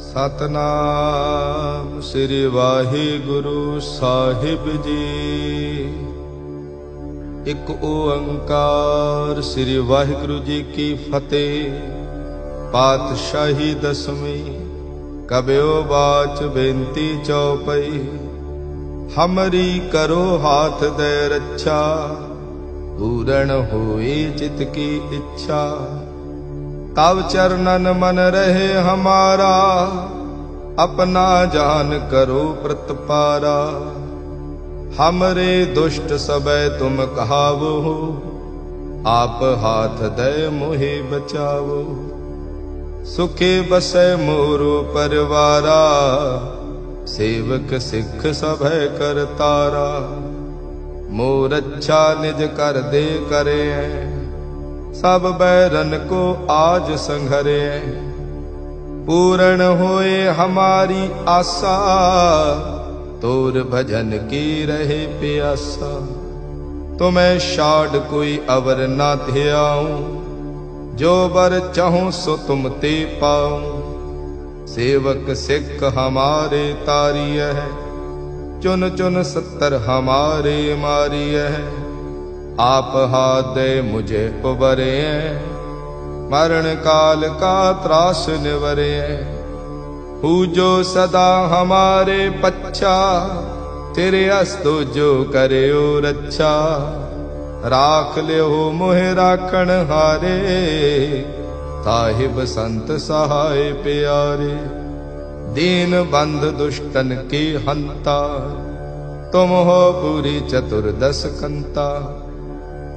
ਸਤਨਾਮ ਸ੍ਰੀ ਵਾਹਿਗੁਰੂ ਸਾਹਿਬ ਜੀ। ਇੱਕ ਓੰਕਾਰ ਸ੍ਰੀ ਵਾਹਿਗੁਰੂ ਜੀ ਕੀ ਫਤਿਹ। ਪਾਤਸ਼ਾਹੀ ਦਸਵੀਂ ਕਬਿਓ ਬਾਚ ਬੇਨਤੀ ਚਉਪਈ ਹਮਰੀ ਕਰੋ ਹਾਥ ਦੇ ਰੱਛਾ, ਪੂਰਨ ਹੋਈ ਚਿਤ ਕੀ ਇੱਛਾ। तब चरणन मन रहे हमारा अपना जान करो प्रतपारा हमरे दुष्ट सबे तुम कहावो हो आप हाथ दे मोहे बचावो सुखे बसे मोरो परवारा सेवक सिख सभय कर तारा मोर अच्छा निज कर दे करे ਸਭ ਬੈਰਨ ਕੋ ਆਜ ਸੰਘਰੇ। ਪੂਰਨ ਹੋਏ ਹਮਾਰੀ ਆਸਾ, ਤੋਰ ਭਜਨ ਕੀ ਰਹੇ ਪਿਆਸਾ। ਤੁਮੈ ਛਾੜ ਕੋਈ ਅਵਰ ਨਾ ਧਿਆਉ, ਜੋ ਵਰ ਚਾਹੂੰ ਸੋ ਤੁਮ ਤੇ ਪਾਉ। ਸੇਵਕ ਸਿੱਖ ਹਮਾਰੇ ਤਾਰੀਐ, ਚੁਨ ਚੁਨ ਸੱਤਰ ਹਮਾਰੇ ਮਾਰੀਐ। आप हाथ दे मुझे उबरे मरण काल का त्रास निवरे हु जो सदा हमारे पच्छा तेरे अस्तो जो करे ओ रच्छा राख लियो मोह राखण हारे साहिब संत सहाय प्यारे दीन बंध दुष्टन की हंता तुम हो पूरी चतुर्दश कंता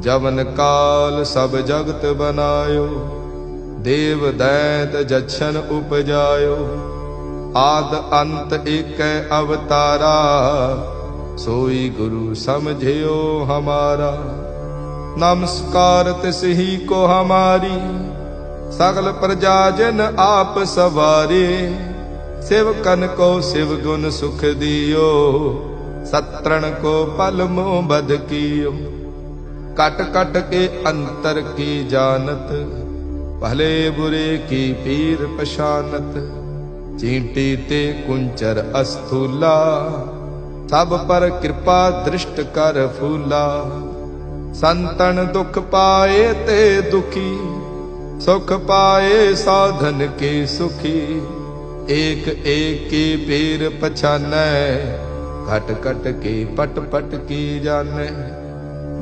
ਜਵਨ ਕਾਲ ਸਭ ਜਗਤ ਬਨਾਇਓ, ਦੇਵ ਦੈਤ ਜਛਨ ਉਪਜਾਇਓ। ਆਦ ਅੰਤ ਏਕੈ ਅਵਤਾਰਾ, ਸੋਈ ਗੁਰੂ ਸਮਝਿਓ ਹਮਾਰਾ। ਨਮਸਕਾਰ ਤਿਸ ਹੀ ਕੋ ਹਮਾਰੀ, ਸਗਲ ਪ੍ਰਜਾ ਜਨ ਆਪ ਸਵਾਰੇ। ਸਿਵ ਕਨ ਕੋ ਸਿਵ ਗੁਣ ਸੁਖ ਦਿਓ, ਸਤਰਣ ਕੋ ਪਲ ਮੋ ਬਦ ਕੀਓ। ਕਟ ਕਟ ਕੇ ਅੰਤਰ ਕੀ ਜਾਣਤ ਭਲੇ ਬੁਰੇ ਕੀ ਪੀਰ ਪਛਾਨਤ ਚੀਂਟੀ ਤੇ ਕੁੰਚਰ ਅਸਥੂਲਾ ਸਭ ਪਰ ਕਿਰਪਾ ਦ੍ਰਿਸ਼ਟ ਕਰ ਫੂਲਾ ਸੰਤਨ ਦੁਖ ਪਾਏ ਤੇ ਦੁਖੀ ਸੁਖ ਪਾਏ ਸਾਧਨ ਕੇ ਸੁਖੀ ਏਕ ਏਕ ਕੀ ਪੀਰ ਪਛਾਨੈ ਘਟ ਘਟ ਕੇ ਪਟ ਪਟ ਕੀ ਜਾਣੈ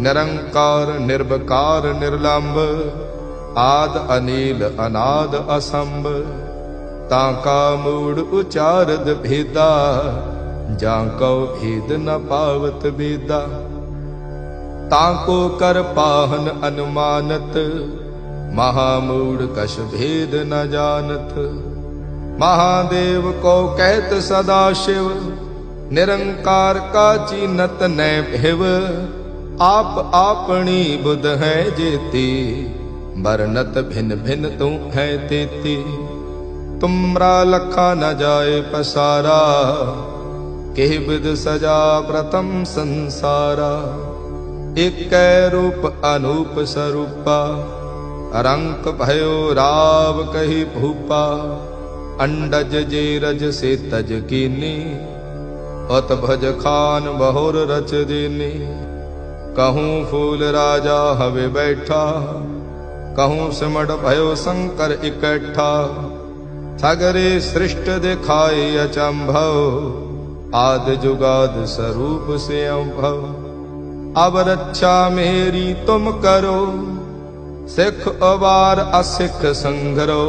ਨਿਰੰਕਾਰ ਨਿਰਭਕਾਰ ਨਿਰਲੰਭ ਆਦ ਅਨੀਲ, ਅਨਾਦ ਅਸੰਭ। ਤਾਂ ਕਾ ਮੂੜ ਉਚਾਰਦ ਭੇਦਾ, ਜਾਂ ਕਉ ਭੇਦ ਨ ਪਾਵਤ ਬੇਦਾ। ਤਾਂ ਕੋ ਕਰ ਪਾਹਨ ਅਨੁਮਾਨਤ, ਮਹਾ ਮੂੜ ਕਛ ਭੇਦ ਨ ਜਾਣਤ। ਮਹਾਦੇਵ ਕੋ ਕਹਿਤ ਸਦਾ ਸ਼ਿਵ, ਨਿਰੰਕਾਰ ਕਾ ਚੀਨਤ ਨੈ ਭਿਵ। ਆਪ ਆਪਣੀ ਬੁਧ ਹੈ ਜੇਤੀ, ਵਰਨਤ ਭਿਨ ਭਿਨ ਤੂੰ ਹੈ ਤੇਤੀ। ਤੁਮਰਾ ਲਖਾ ਨ ਜਾਏ ਪਸਾਰਾ, ਕਿਹ ਬਿਦ ਸਜਾ ਪ੍ਰਤਮ ਸੰਸਾਰਾ। ਇਕੈ ਰੂਪ ਅਨੂਪ ਸਰੂਪਾ, ਰੰਕ ਭਇਓ ਰਾਵ ਕਹੀ ਭੂਪਾ। ਅੰਡਜ ਜੇ ਰਜ ਸੇ ਤਜ ਕੀਨੀ ਅਤ ਭਜ ਖਾਨ ਬਹੁਰ ਰਚ ਦੇਨੀ। ਕਹੂੰ ਫੂਲ ਰਾਜਾ ਹਵੇ ਬੈਠਾ ਕਹੂੰ ਸਿਮਟ ਭਇਓ ਸ਼ੰਕਰ ਇਕੱਠਾ ਸਗਰੇ ਸ੍ਰਿਸ਼ਟ ਦਿਖਾਏ ਅਚੰਭਵ ਆਦ ਜੁਗਾਦ ਸਰੂਪ ਸੇ ਅੰਭਵ ਅਬ ਰੱਛਾ ਮੇਰੀ ਤੁਮ ਕਰੋ ਸਿੱਖ ਅਵਾਰ ਅਸਿੱਖ ਸੰਗਰੋ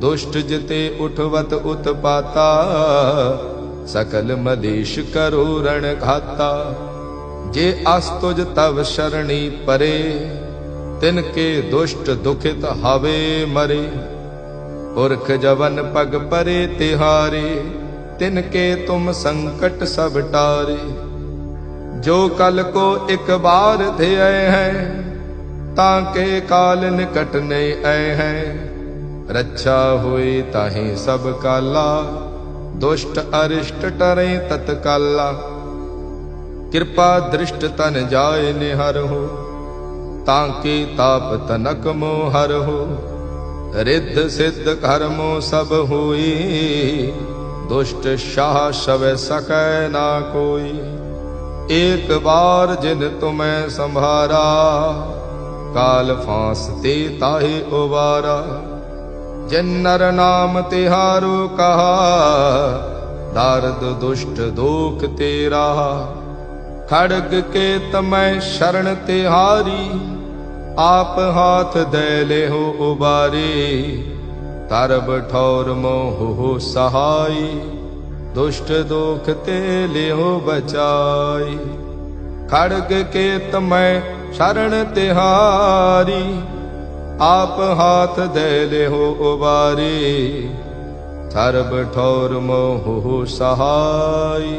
ਦੁਸ਼ਟ ਜਿਤੇ ਉਠਵਤ ਉਤਪਾਤਾ ਸਕਲ ਮਲੇਸ਼ ਕਰੋ ਰਣ ਘਾਤਾ ਜੇ ਅਸ ਤੁਜ ਤਵ ਸ਼ਰਣੀ ਪਰੇ, ਤਿਨ ਕੇ ਦੁਸ਼ਟ ਦੁਖਿਤ ਹਵੇ ਮਰੇ। ਪੁਰਖ ਜਵਨ ਪਗ ਪਰੇ ਤਿਹਾਰੇ, ਤਿਨ ਕੇ ਤੁਮ ਸੰਕਟ ਸਭ ਟਾਰੇ। ਜੋ ਕਲ ਕੋ ਇੱਕ ਬਾਰ ਧਿਆਏ ਹੈ, ਤਾਂ ਕੇ ਕਾਲ ਨਿਕਟ ਨਹੀਂ ਆਏ ਹੈ। ਰੱਛਾ ਹੋਈ ਤਾਹੀ ਸਭ ਕਾਲਾ, ਦੁਸ਼ਟ ਅਰਿਸ਼ਟ ਟਰੇ ਤਤਕਾਲਾ। ਕਿਰਪਾ ਦ੍ਰਿਸ਼ਟ ਤਨ ਜਾਏ ਨਿਹਰ ਹੋ, ਤਾਂ ਕੀ ਤਾਪ ਤਨਕ ਮੋ ਹਰ ਹੋ। ਰਿੱਧ ਸਿੱਧ ਕਰਮੋ ਸਭ ਹੋਈ, ਦੁਸ਼ਟ ਸ਼ਾਹ ਸ਼ਵੈ ਸਕੈ ਨਾ ਕੋਈ। ਏਕ ਬਾਰ ਜਿਨ ਤੁਮੈ ਸੰਭਾਰਾ, ਕਾਲ ਫਾਂਸ ਤੇ ਤਾਹੇ ਉਵਾਰਾ। ਜਿਨ ਨਰ ਨਾਮ ਤਿਹਾਰੋ ਕਹਾ, ਦਰਦ ਦੁਸ਼ਟ ਦੋਖ ਤੇਰਾ। ਖੜਗ ਕੇ ਤਮੈ ਸ਼ਰਨ ਤਿਹਾਰੀ ਆਪ ਹਾਥ ਦੇ ਲਿਹੋ ਉਬਾਰੀ। ਤਰਬ ਠੌਰ ਮੋਹ ਸਹਾਈ, ਦੁਸ਼ਟ ਦੋਖ ਤੇ ਲਿਹੋ ਬਚਾਈ। ਖੜਗ ਕੇ ਤਮੈ ਸ਼ਰਨ ਤਿਹਾਰੀ ਆਪ ਹਾਥ ਦੇ ਲਿਹੋ ਉਬਾਰੇ। ਸਰਬ ਠੌਰ ਮੋਹ ਸਹਾਈ।